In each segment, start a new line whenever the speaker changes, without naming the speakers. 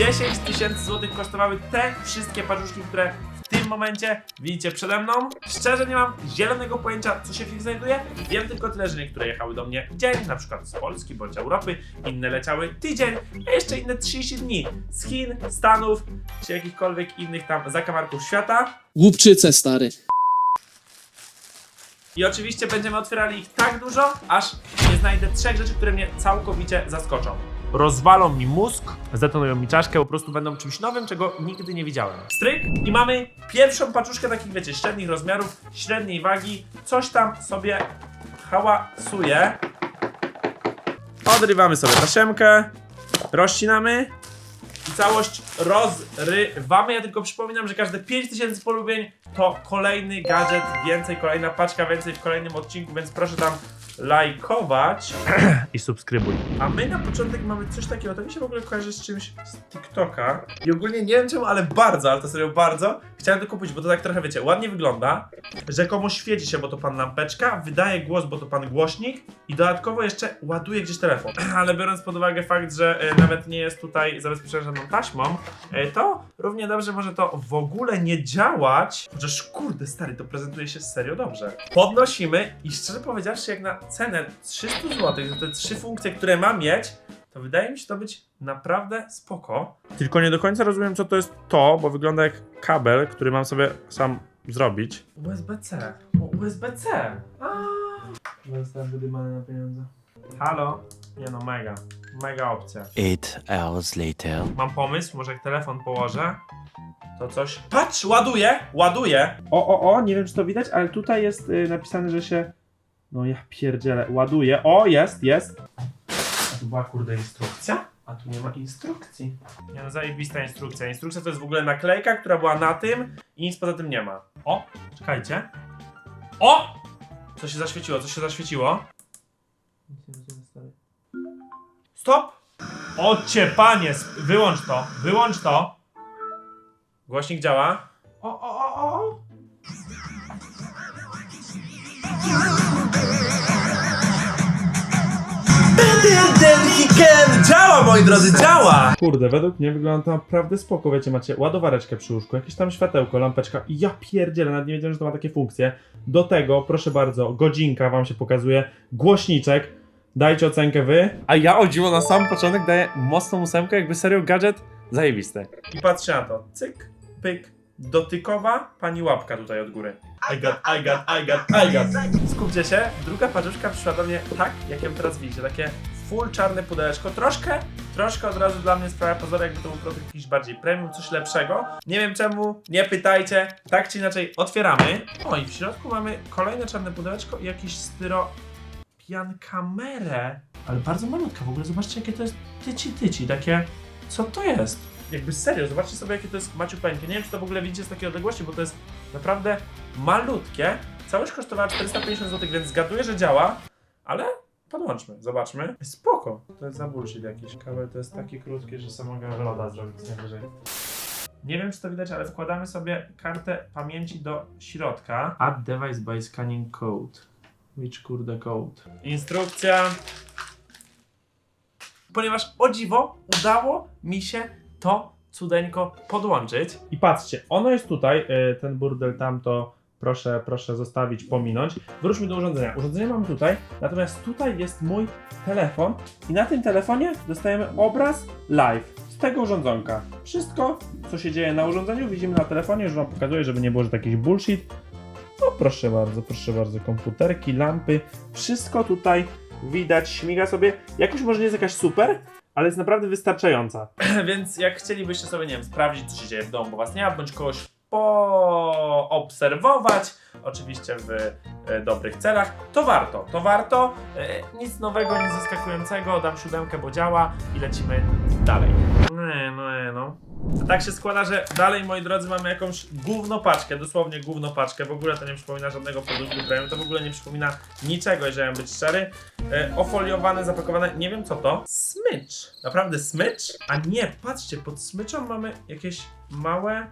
10 tysięcy złotych kosztowały te wszystkie paczuszki, które w tym momencie widzicie przede mną. Szczerze nie mam zielonego pojęcia, co się w nich znajduje. Wiem tylko tyle, że niektóre jechały do mnie dzień, na przykład z Polski bądź Europy, inne leciały tydzień, a jeszcze inne 30 dni z Chin, Stanów czy jakichkolwiek innych tam zakamarków świata.
Łupczyce, stary.
I oczywiście będziemy otwierali ich tak dużo, aż nie znajdę trzech rzeczy, które mnie całkowicie zaskoczą. Rozwalą mi mózg, zdetonują mi czaszkę, po prostu będą czymś nowym, czego nigdy nie widziałem. Stryk i mamy pierwszą paczuszkę takich, wiecie, średnich rozmiarów, średniej wagi. Coś tam sobie hałasuje. Odrywamy sobie tasiemkę, rozcinamy i całość rozrywamy. Ja tylko przypominam, że każde 5000 polubień to kolejny gadżet więcej, kolejna paczka więcej w kolejnym odcinku, więc proszę tam lajkować i subskrybuj. A my na początek mamy coś takiego, to mi się w ogóle kojarzy z czymś z TikToka. I ogólnie nie wiem czemu, ale bardzo, ale to serio bardzo chciałem to kupić, bo to tak trochę wiecie, ładnie wygląda. Rzekomo świeci się, bo to pan lampeczka, wydaje głos, bo to pan głośnik i dodatkowo jeszcze ładuje gdzieś telefon. Ale biorąc pod uwagę fakt, że e, nawet nie jest tutaj zabezpieczone żadną taśmą, e, to równie dobrze może to w ogóle nie działać. Chociaż kurde stary, to prezentuje się serio dobrze. Podnosimy i szczerze powiedziawszy, jak na cenę 300 zł za te trzy funkcje, które ma mieć, to wydaje mi się to być naprawdę spoko. Tylko nie do końca rozumiem, co to jest to, bo wygląda jak kabel, który mam sobie sam zrobić. USB-C. O, USB-C. Zostałem wydymany na pieniądze. Halo? Nie no, mega. Mega opcja.
Eight hours later.
Mam pomysł, może jak telefon położę, to coś... Patrz, ładuje, ładuje. O, o, o, nie wiem czy to widać, ale tutaj jest y, napisane, że się... No ja pierdzielę, ładuje. O, jest, jest. A tu była kurde instrukcja? A tu nie ma instrukcji. Nie no, zajebista instrukcja. Instrukcja to jest w ogóle naklejka, która była na tym i nic poza tym nie ma. O, czekajcie. O! Co się zaświeciło, co się zaświeciło? Stop! Ocie panie, wyłącz to, wyłącz to. Głośnik działa. O, o, o, o, o. Działa, moi drodzy, działa! Kurde, według mnie wygląda to naprawdę spoko, wiecie, macie ładowareczkę przy łóżku, jakieś tam światełko, lampeczka i ja pierdzielę, nawet nie wiedziałem, że to ma takie funkcje. Do tego, proszę bardzo, godzinka wam się pokazuje, głośniczek, dajcie ocenkę wy. A ja o dziwo na sam początek daję mocną ósemkę, jakby serio gadżet zajebisty. I patrzcie na to, cyk, pyk, dotykowa pani łapka tutaj od góry. I got, I got, I got, I got. Skupcie się, druga paczuszka przyszła do mnie tak, jak ją teraz widzicie, takie full czarne pudełeczko, troszkę, troszkę od razu dla mnie sprawia pozoru, jakby to był produkt jakiś bardziej premium, coś lepszego. Nie wiem czemu, nie pytajcie, tak czy inaczej otwieramy. O i w środku mamy kolejne czarne pudełeczko i jakiś styro pian kamerę, ale bardzo malutka. W ogóle, zobaczcie jakie to jest tyci tyci, takie, co to jest? Jakby serio, zobaczcie sobie jakie to jest maciupeńkie, nie wiem czy to w ogóle widzicie z takiej odległości, bo to jest naprawdę malutkie, całość kosztowała 450 zł, więc zgaduję, że działa, ale podłączmy, zobaczmy. Spoko, to jest za bullshit jakiś, kabel to jest taki krótki, że sobie mogę loda zrobić najwyżej. Nie wiem, czy to widać, ale wkładamy sobie kartę pamięci do środka. Add device by scanning code. Which kurde code? Instrukcja. Ponieważ o dziwo udało mi się to cudeńko podłączyć. I patrzcie, ono jest tutaj, y, ten burdel tamto proszę, proszę zostawić, pominąć. Wróćmy do urządzenia. Urządzenie mamy tutaj, natomiast tutaj jest mój telefon i na tym telefonie dostajemy obraz live z tego urządzonka. Wszystko, co się dzieje na urządzeniu, widzimy na telefonie, już wam pokazuję, żeby nie było, że jakiś bullshit. No proszę bardzo, proszę bardzo, komputerki, lampy, wszystko tutaj widać, śmiga sobie. Jakoś może nie jest jakaś super, ale jest naprawdę wystarczająca. Więc jak chcielibyście sobie, nie wiem, sprawdzić, co się dzieje w domu, bo was nie ma, bądź kogoś poobserwować, oczywiście w e, dobrych celach, to warto, to warto. E, nic nowego, nic zaskakującego, dam siódemkę, bo działa i lecimy dalej. No, no. To tak się składa, że dalej, moi drodzy, mamy jakąś gówno paczkę, dosłownie gówno paczkę. W ogóle to nie przypomina żadnego produktu premium, to w ogóle nie przypomina niczego, jeżeli mam być szczery. E, ofoliowane, zapakowane, nie wiem co to. Smycz. Naprawdę smycz? A nie, patrzcie, pod smyczą mamy jakieś małe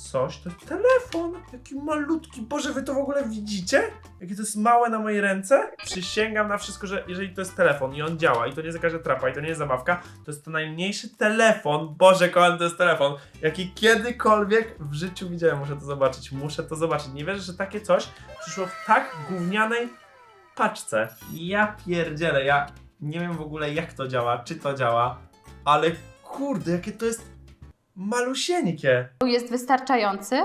coś, to jest telefon. Jaki malutki. Boże, wy to w ogóle widzicie? Jakie to jest małe na mojej ręce? Przysięgam na wszystko, że jeżeli to jest telefon i on działa i to nie zakaże trapa i to nie jest zabawka, to jest to najmniejszy telefon. Boże, kochany, to jest telefon. Jaki kiedykolwiek w życiu widziałem. Muszę to zobaczyć. Muszę to zobaczyć. Nie wierzę, że takie coś przyszło w tak gównianej paczce. Ja pierdzielę, ja nie wiem w ogóle jak to działa, czy to działa, ale kurde, jakie to jest malusieńkie.
jest wystarczający.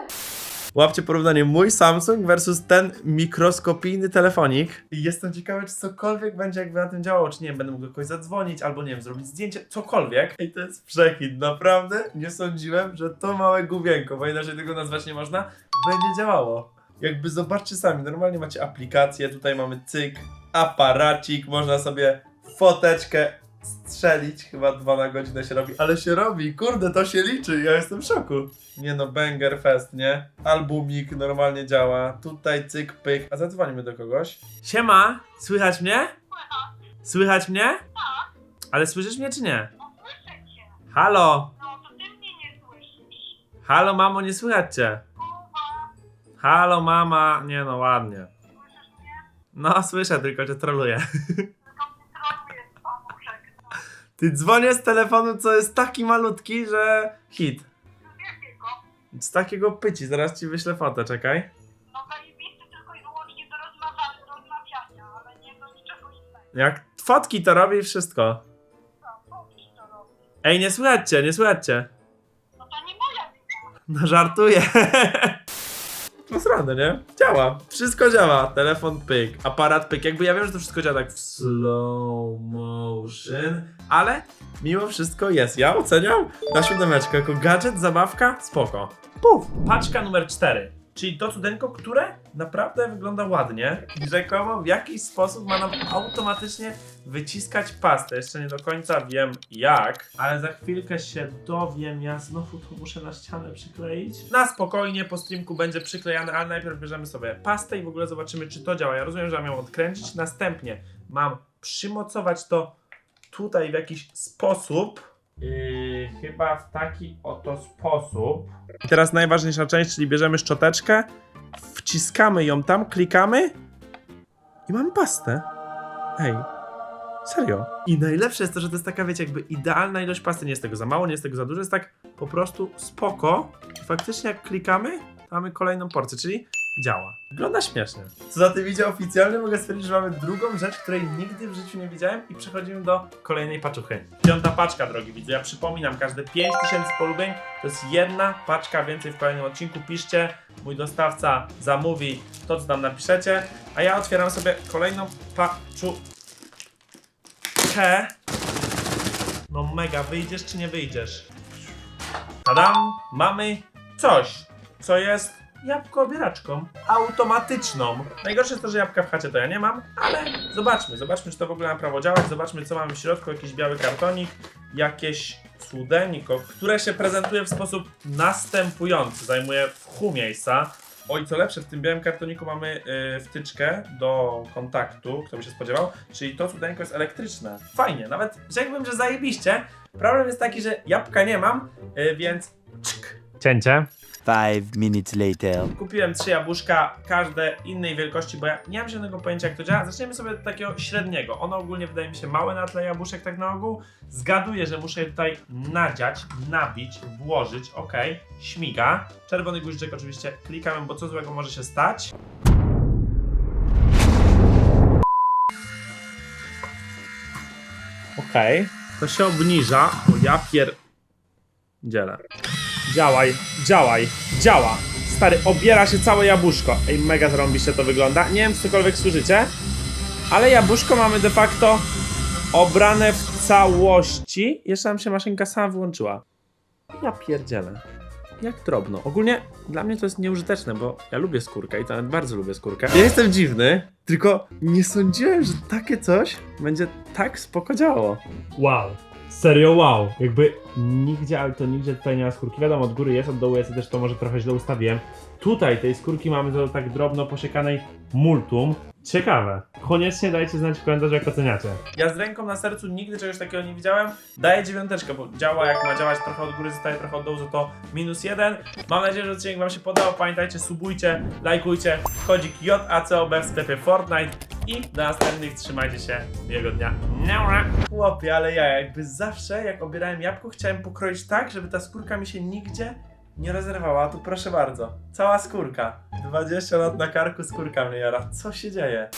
Łapcie porównanie mój Samsung versus ten mikroskopijny telefonik. I jestem ciekawy, czy cokolwiek będzie jakby na tym działało, czy nie wiem, będę mógł do kogoś zadzwonić, albo nie wiem, zrobić zdjęcie, cokolwiek. I to jest przehit, naprawdę nie sądziłem, że to małe główienko, bo inaczej tego nazwać nie można, będzie działało. Jakby zobaczcie sami, normalnie macie aplikację, tutaj mamy cyk, aparacik, można sobie foteczkę strzelić, chyba dwa na godzinę się robi, ale się robi, kurde, to się liczy, ja jestem w szoku. Nie no, banger fest, nie? Albumik normalnie działa, tutaj cyk, pyk, a zadzwonimy do kogoś. Siema, słychać mnie? Słychać mnie? Ale słyszysz mnie czy nie? Halo,
No to ty mnie nie słyszysz.
halo mamo, nie słychać cię. Halo mama, nie no, ładnie. No, słyszę, tylko że troluję. Ty dzwonię z telefonu, co jest taki malutki, że hit.
Z
takiego pyci, zaraz ci wyślę fotę, czekaj.
No zajebisty tylko i wyłącznie do rozmawiania, rozmawiania, ale nie do niczego innego.
Jak fotki to robi wszystko.
Co ci to robi?
Ej, nie słychać cię, nie słychać cię.
No to nie moja wina.
No żartuję. Posrane, nie? Działa. Wszystko działa. Telefon pyk, aparat pyk. Jakby ja wiem, że to wszystko działa tak w slow motion, ale mimo wszystko jest. Ja oceniam na siódemeczkę jako gadżet, zabawka, spoko. Puf. Paczka numer 4. Czyli to cudeńko, które naprawdę wygląda ładnie i rzekomo w jakiś sposób ma nam automatycznie wyciskać pastę. Jeszcze nie do końca wiem jak, ale za chwilkę się dowiem. Ja znowu to muszę na ścianę przykleić. Na spokojnie po streamku będzie przyklejane, ale najpierw bierzemy sobie pastę i w ogóle zobaczymy czy to działa. Ja rozumiem, że mam ją odkręcić. Następnie mam przymocować to tutaj w jakiś sposób. Yy, chyba w taki oto sposób. I teraz najważniejsza część, czyli bierzemy szczoteczkę, wciskamy ją tam, klikamy i mamy pastę. Ej, serio. I najlepsze jest to, że to jest taka, wiecie, jakby idealna ilość pasty. Nie jest tego za mało, nie jest tego za dużo, jest tak po prostu spoko. I faktycznie jak klikamy, mamy kolejną porcję, czyli działa. Wygląda śmiesznie. Co za tym idzie oficjalnie, mogę stwierdzić, że mamy drugą rzecz, której nigdy w życiu nie widziałem i przechodzimy do kolejnej paczuchy. Piąta paczka, drogi widzu. Ja przypominam, każde 5000 polubień to jest jedna paczka więcej w kolejnym odcinku. Piszcie, mój dostawca zamówi to, co tam napiszecie, a ja otwieram sobie kolejną paczuchę. No mega, wyjdziesz czy nie wyjdziesz? Tadam! Mamy coś, co jest jabłko obieraczką automatyczną. Najgorsze jest to, że jabłka w chacie to ja nie mam, ale zobaczmy, zobaczmy czy to w ogóle na prawo działać, zobaczmy co mamy w środku, jakiś biały kartonik, jakieś cudeńko, które się prezentuje w sposób następujący, zajmuje w chu miejsca. Oj, co lepsze, w tym białym kartoniku mamy yy, wtyczkę do kontaktu, kto by się spodziewał, czyli to cudeńko jest elektryczne. Fajnie, nawet rzekłbym, że zajebiście. Problem jest taki, że jabłka nie mam, yy, więc. Cięcie.
Five minutes later.
Kupiłem trzy jabłuszka, każde innej wielkości, bo ja nie mam żadnego pojęcia jak to działa. Zaczniemy sobie od takiego średniego. Ono ogólnie wydaje mi się małe na tle jabłuszek tak na ogół. Zgaduję, że muszę je tutaj nadziać, nabić, włożyć. Ok, śmiga. Czerwony guziczek oczywiście klikamy, bo co złego może się stać. Okej. To się obniża. O ja pier... Dzielę. Działaj, działaj, działa. Stary, obiera się całe jabłuszko. Ej, mega zarąbiście to wygląda. Nie wiem, czy cokolwiek słyszycie, ale jabłuszko mamy de facto obrane w całości. Jeszcze nam się maszynka sama wyłączyła. Ja pierdzielę. Jak drobno. Ogólnie dla mnie to jest nieużyteczne, bo ja lubię skórkę i to nawet bardzo lubię skórkę. Ja jestem dziwny, tylko nie sądziłem, że takie coś będzie tak spoko działało. Wow. Serio wow, jakby nigdzie, ale to nigdzie tutaj nie ma skórki. Wiadomo, od góry jest, od dołu jest, też to może trochę źle ustawiłem. Tutaj tej skórki mamy do tak drobno posiekanej multum. Ciekawe. Koniecznie dajcie znać w komentarzu, jak oceniacie. Ja z ręką na sercu nigdy czegoś takiego nie widziałem. Daję dziewiąteczkę, bo działa jak ma działać, trochę od góry zostaje, trochę od dołu, za to minus jeden. Mam nadzieję, że odcinek wam się podobał. Pamiętajcie, subujcie, lajkujcie. Kodzik JACOB w sklepie Fortnite. I do następnych trzymajcie się. Miłego dnia. Chłopie, ale ja jakby zawsze, jak obierałem jabłko, chciałem pokroić tak, żeby ta skórka mi się nigdzie nie rozerwała. A tu proszę bardzo. Cała skórka. 20 lat na karku skórka mnie jara. Co się dzieje?